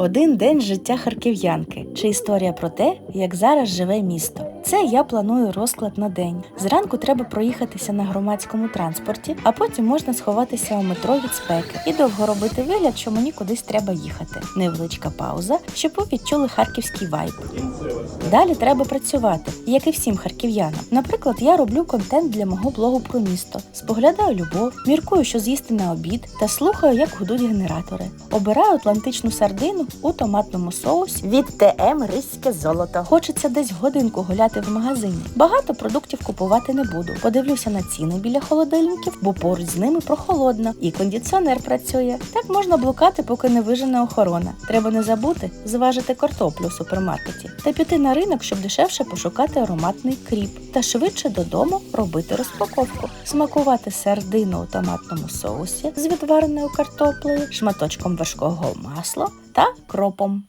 Один день життя харків'янки чи історія про те, як зараз живе місто. Це я планую розклад на день. Зранку треба проїхатися на громадському транспорті, а потім можна сховатися у метро від спеки і довго робити вигляд, що мені кудись треба їхати. Невеличка пауза, щоб ви відчули харківський вайб. Далі треба працювати, як і всім харків'янам. Наприклад, я роблю контент для мого блогу про місто, споглядаю любов, міркую, що з'їсти на обід та слухаю, як гудуть генератори. Обираю атлантичну сардину у томатному соусі від ТМ Ризьке золото. Хочеться десь годинку гуляти в магазині. Багато продуктів купувати не буду. Подивлюся на ціни біля холодильників, бо поруч з ними прохолодно і кондиціонер працює. Так можна блукати, поки не вижене охорона. Треба не забути зважити картоплю у супермаркеті та піти на ринок, щоб дешевше пошукати ароматний кріп та швидше додому робити розпаковку, смакувати сардину у томатному соусі з відвареною картоплею, шматочком важкого масла та кропом.